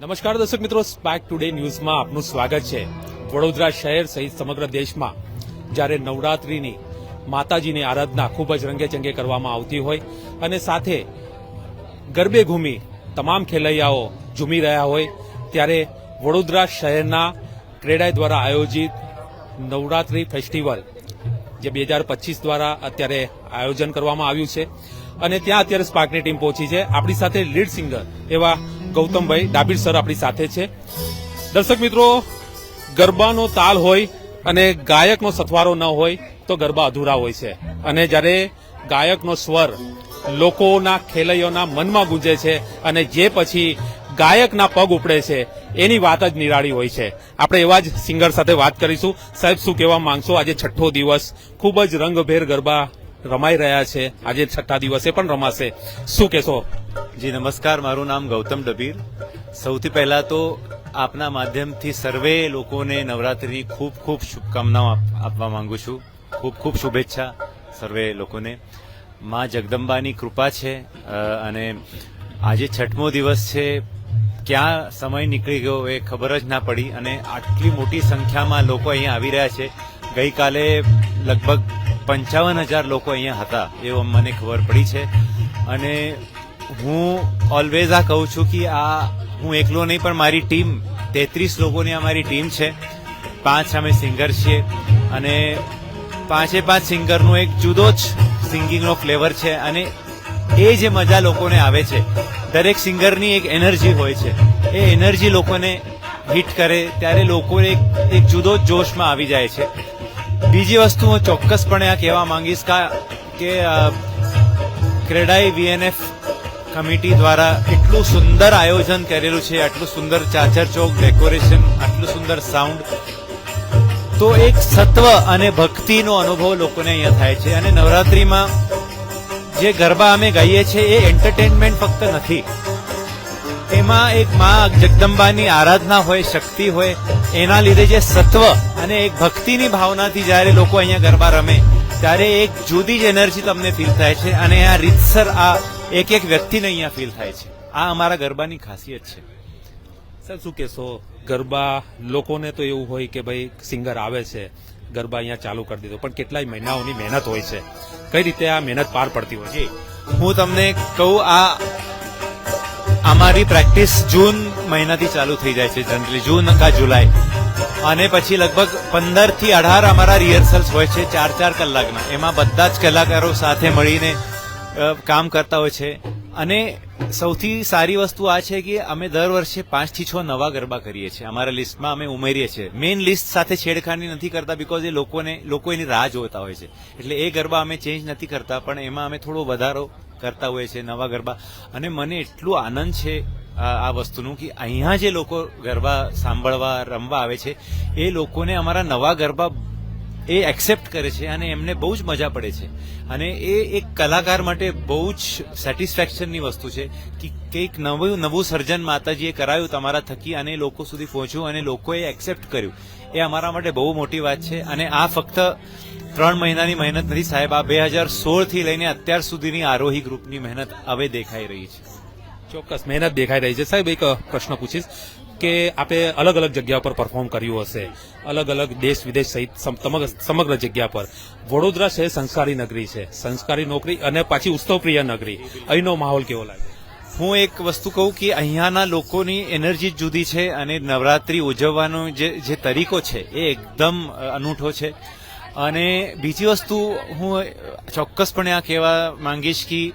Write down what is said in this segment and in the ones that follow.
નમસ્કાર દર્શક મિત્રો સ્પાર્ક ટુડે ન્યૂઝમાં આપનું સ્વાગત છે. વડોદરા શહેર સહિત સમગ્ર દેશમાં જ્યારે નવરાત્રિની માતાજીની આરાધના ખૂબ જ રંગેચંગે કરવામાં આવતી હોય અને સાથે ગરબે ઘૂમી તમામ ખેલૈયાઓ ઝૂમી રહ્યા હોય, ત્યારે વડોદરા શહેરના ક્રેડાઈ દ્વારા આયોજિત નવરાત્રિ ફેસ્ટિવલ જે બે હજાર પચીસ દ્વારા અત્યારે આયોજન કરવામાં આવ્યું છે અને ત્યાં અત્યારે સ્પાર્કની ટીમ પહોંચી છે. આપણી સાથે લીડ સિંગર એવા ગૌતમભાઈ ડાબીર સર આપણી સાથે છે. દર્શક મિત્રો, ગરબાનો તાલ હોય અને ગાયકનો સથવારો ન હોય તો ગરબા અધૂરા હોય છે. અને જ્યારે ગાયકનો સ્વર લોકોના ખેલૈયોના મનમાં ગુંજે છે અને જે પછી ગાયકના પગ ઉપડે છે, એની વાત જ નિરાળી હોય છે. આપણે એવા જ સિંગર સાથે વાત કરીશું. સાહેબ, શું કહેવા માંગશો? આજે છઠ્ઠો દિવસ. ખૂબ જ રંગભેર ગરબા રમાઈ રહ્યા છે. આજે છઠ્ઠા દિવસે પણ રમાશે. શું કહેશો? જી, નમસ્કાર. મારું નામ ગૌતમ ડબીર સૌથી પહેલા તો આપના માધ્યમથી સર્વે લોકોને નવરાત્રિની ખૂબ ખૂબ શુભકામનાઓ આપ- આપવા માંગુ છું. ખૂબ ખૂબ શુભેચ્છા સર્વે લોકોને. મા જગદંબાની કૃપા છે અને આજે છઠમો દિવસ છે. ક્યાં સમય નીકળી ગયો એ ખબર જ ના પડી અને આટલી મોટી સંખ્યામાં લોકો અહીંયા આવી રહ્યા છે. ગઈકાલે લગભગ પંચાવન હજાર લોકો અહીંયા હતા, એવું મને ખબર પડી છે. અને હું ઓલવેઝ આ કહું છું કે આ, હું એકલો નહીં, પણ મારી ટીમ, તેત્રીસ લોકોની અમારી ટીમ છે. પાંચ અમે સિંગર છીએ. અને પાંચે પાંચ સિંગરનો એક જુદો જ સિંગિંગનો ફ્લેવર છે અને એ જે મજા લોકોને આવે છે, દરેક સિંગરની એક એનર્જી હોય છે. એ એનર્જી લોકોને હિટ કરે, ત્યારે લોકો એક એક જુદો જ જોશમાં આવી જાય છે. બીજી વસ્તુ હું ચોક્કસપણે આ કહેવા માંગીશ કા- ક્રેડાઈ વીએનએફ કમિટી દ્વારા એટલું સુંદર આયોજન કરેલું છે, આટલું સુંદર ચાચર ચોક, ડેકોરેશન, આટલું સુંદર સાઉન્ડ. તો એક સત્વ અને ભક્તિનો અનુભવ લોકોને અહીંયા થાય છે. અને નવરાત્રિમાં જે ગરબા અમે ગાઈએ છીએ એ એન્ટરટેનમેન્ટ ફક્ત નથી. એમાં એક માં જગદંબાની આરાધના હોય શક્તિ હોય એના લીધે જે સત્વ અને એક ભક્તિની ભાવનાથી જ્યારે લોકો અહીંયા ગરબા રમે ત્યારે એક જુદી જ એનર્જી તમને ફીલ થાય છે અને આ રીતસર આ એક એક વ્યક્તિને અહીંયા ફીલ થાય છે. આ અમારા ગરબાની ખાસિયત છે. સર શું કહેશો? ગરબા લોકોને તો એવું હોય કે ભાઈ સિંગર આવે છે ગરબા અહીંયા ચાલુ કરી દીધો પણ કેટલાય મહિનાઓની મહેનત હોય છે. કઈ રીતે આ મહેનત પાર પડતી હોય છે? હું તમને કહું આ અમારી પ્રેક્ટિસ જૂન મહિનાથી ચાલુ થઈ જાય છે જનરલી જૂન કા જુલાઈ. અને પછી લગભગ પંદરથી અઢાર અમારા રિહર્સલ્સ હોય છે, ચાર ચાર કલાકના. એમાં બધા જ કલાકારો સાથે મળીને કામ કરતા હોય છે. અને સૌથી સારી વસ્તુ આ છે કે અમે દર વર્ષે પાંચથી છ નવા ગરબા કરીએ છીએ. અમારા લિસ્ટમાં અમે ઉમેરીએ છીએ. મેઇન લિસ્ટ સાથે છેડખાની નથી કરતા બીકોઝ એ લોકોને, લોકો એની રાહ જોતા હોય છે. એટલે એ ગરબા અમે ચેન્જ નથી કરતા, પણ એમાં અમે થોડો વધારો કરતા હોય છે નવા ગરબા. અને મને એટલું આનંદ છે આ વસ્તુનું કે અહીંયા જે લોકો ગરબા સાંભળવા, રમવા આવે છે, એ લોકોને અમારા નવા ગરબા એ એક્સેપ્ટ કરે છે અને એમને બહુ જ મજા પડે છે. અને એ એક કલાકાર માટે બહુ જ સેટિસ્ફેક્શનની વસ્તુ છે કે કંઈક નવું નવું સર્જન માતાજીએ કરાયું તમારા થકી અને લોકો સુધી પહોંચ્યું અને લોકોએ એક્સેપ્ટ કર્યું. એ અમારા માટે બહુ મોટી વાત છે અને આ ફક્ત ત્રણ મહિનાની મહેનત નથી સાહેબ. આ બે હજાર સોળથી લઈને અત્યાર સુધીની આરોહી ગ્રુપની મહેનત હવે દેખાઈ રહી છે. ચોક્કસ મહેનત દેખાઈ રહી છે. સાહેબ એક પ્રશ્ન પૂછીશ કે આપે અલગ અલગ જગ્યા પર પરફોર્મ કર્યું હશે. અલગ અલગ દેશ વિદેશ સહિત સમગ્ર સમગ્ર જગ્યા પર. વડોદરા શહેર સંસ્કારી નગરી છે. સંસ્કારી નોકરી અને પાછી ઉત્સવપ્રિય નગરી. અહીંનો માહોલ કેવો લાગે? હું એક વસ્તુ કહું કે અહીંયાના લોકોની એનર્જી જુદી છે અને નવરાત્રી ઉજવવાનો જે જે તરીકો છે એ એકદમ અનૂઠો છે. અને બીજી વસ્તુ હું ચોક્કસપણે આ કહેવા માંગીશ કે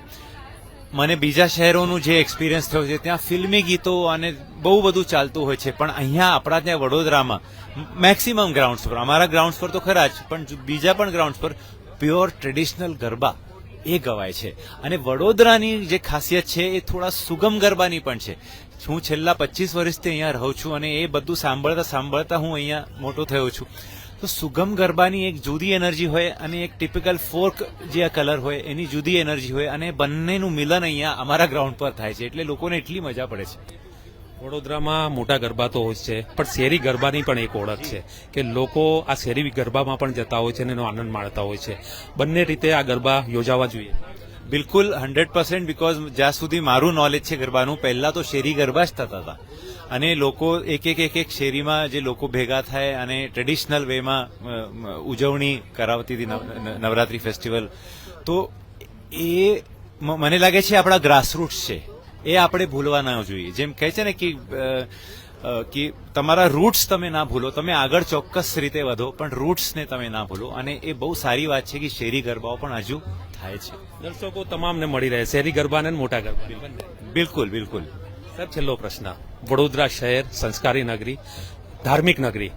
મને બીજા શહેરોનું જે એક્સપિરિયન્સ થયો છે, ત્યાં ફિલ્મી ગીતો અને બહુ બધું ચાલતું હોય છે, પણ અહીંયા આપણા ત્યાં વડોદરામાં મેક્સિમમ ગ્રાઉન્ડ્સ પર, અમારા ગ્રાઉન્ડ્સ પર તો ખરા જ, પણ બીજા પણ ગ્રાઉન્ડ્સ પર પ્યોર ટ્રેડિશનલ ગરબા એ ગવાય છે. અને વડોદરાની જે ખાસિયત છે, એ થોડા સુગમ ગરબાની પણ છે. હું છેલ્લા પચીસ વર્ષથી અહીંયા રહું છું અને એ બધું સાંભળતા સાંભળતા હું અહીંયા મોટો થયો છું. તો સુગમ ગરબાની એક જુદી એનર્જી હોય અને એક ટિપિકલ ફોર્ક જે આ કલર હોય એની જુદી એનર્જી હોય અને બંનેનું મિલન અહીંયા અમારા ગ્રાઉન્ડ પર થાય છે. એટલે લોકોને એટલી મજા પડે છે. વડોદરામાં મોટા ગરબા તો હોય છે પણ શેરી ગરબાની પણ એક ઓળખ છે કે લોકો આ શેરી ગરબામાં પણ જતા હોય છે અને એનો આનંદ માણતા હોય છે. બંને રીતે આ ગરબા યોજાવા જોઈએ. બિલકુલ હંડ્રેડ પર્સન્ટ બીકોઝ જ્યાં સુધી મારું નોલેજ છે ગરબાનું પહેલા તો શેરી ગરબા જ થતા હતા. અને લોકો એક એક એક એક શેરીમાં જે લોકો ભેગા થાય અને ટ્રેડિશનલ વેમાં ઉજવણી કરાવતી હતી નવ- નવરાત્રી ફેસ્ટિવલ તો એ મને લાગે છે આપણા ગ્રાસરૂટ્સ છે. એ આપણે ભૂલવા ના જોઈએ. જેમ કહે છે ને કે કે તમારા રૂટ્સ તમે ના ભૂલો. તમે આગળ ચોક્કસ રીતે વધો પણ રૂટ્સને તમે ના ભૂલો. અને એ બહુ સારી વાત છે કે શેરી ગરબાઓ પણ હજુ થાય છે. દર્શકો તમામને મળી રહે. શેરી ગરબા ને મોટા ગરબા. બિલકુલ બિલકુલ. સર છેલ્લો પ્રશ્ન. વડોદરા શહેર સંસ્કારી નગરી, ધાર્મિક નગરી.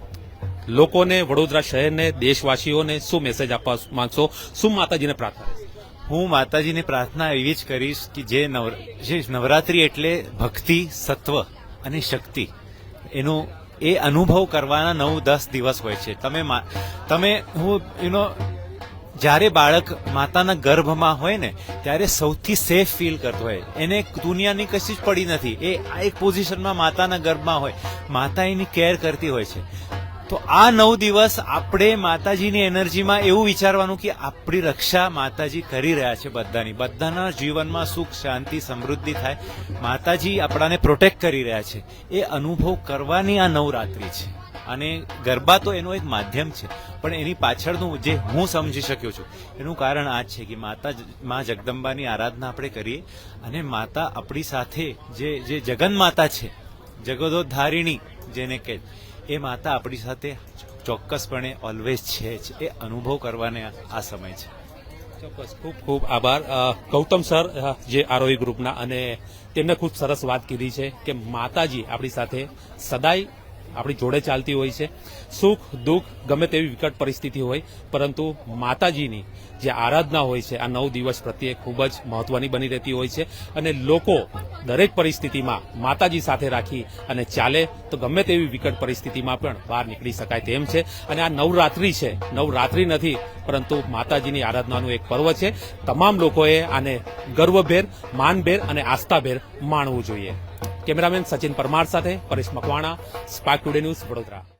લોકોને વડોદરા શહેરને, દેશવાસીઓને શું મેસેજ આપવા માંગશો? શું માતાજીને પ્રાર્થના હું માતાજીની પ્રાર્થના એવી જ કરીશ કે જે નવ, જે નવરાત્રી એટલે ભક્તિ, સત્વ અને શક્તિ. એનો, એ અનુભવ કરવાના નવ દસ દિવસ હોય છે. તમે તમે હું યુનો જ્યારે બાળક માતાના ગર્ભમાં હોય ને, ત્યારે સૌથી સેફ ફીલ કરતો હોય. એને દુનિયાની કશી જ પડી નથી. એ આ એક પોઝિશનમાં માતાના ગર્ભમાં હોય. માતા એની કેર કરતી હોય છે. તો આ નવ દિવસ આપણે માતાજીની એનર્જીમાં એવું વિચારવાનું કે આપણી રક્ષા માતાજી કરી રહ્યા છે બધાની. બધાના જીવનમાં સુખ, શાંતિ, સમૃદ્ધિ થાય. માતાજી આપણાને પ્રોટેક્ટ કરી રહ્યા છે. એ અનુભવ કરવાની આ નવરાત્રિ છે. અને ગરબા તો એનું એક માધ્યમ છે. પણ એની પાછળનું જે હું સમજી શક્યો છું, એનું કારણ આ છે કે માતા મા જગદંબાની આરાધના આપણે કરીએ અને માતા આપણી સાથે જે જે જગન માતા છે, જગદોધારીણી જેને કહે એ માતા આપણી સાથે ચોક્કસપણે ઓલવેઝ છે જ. એ અનુભવ કરવાને આ- સમય છે. ચોક્કસ. ખૂબ ખૂબ આભાર. ગૌતમ સર જે આરોહી ગ્રુપના અને તેમને ખૂબ સરસ વાત કીધી છે કે માતાજી આપણી સાથે સદાય આપણી જોડે ચાલતી હોય છે. સુખ, દુઃખ ગમે તેવી વિકટ પરિસ્થિતિ હોય, પરંતુ માતાજીની જે આરાધના હોય છે, આ નવ દિવસ પ્રત્યે ખૂબ જ મહત્વની બની રહેતી હોય છે અને લોકો દરેક પરિસ્થિતિમાં માતાજી સાથે રાખી અને ચાલે તો ગમે તેવી વિકટ પરિસ્થિતિમાં પણ બહાર નીકળી શકાય તેમ છે. અને આ નવરાત્રી છે. નવરાત્રી નથી, પરંતુ માતાજીની આરાધનાનું એક પર્વ છે. તમામ લોકોએ આને ગર્વભેર, માનભેર અને આસ્થાભેર માણવું જોઈએ. કેમેરામેન સચિન પરમાર સાથે Paresh Makwana spark today news Vadodara.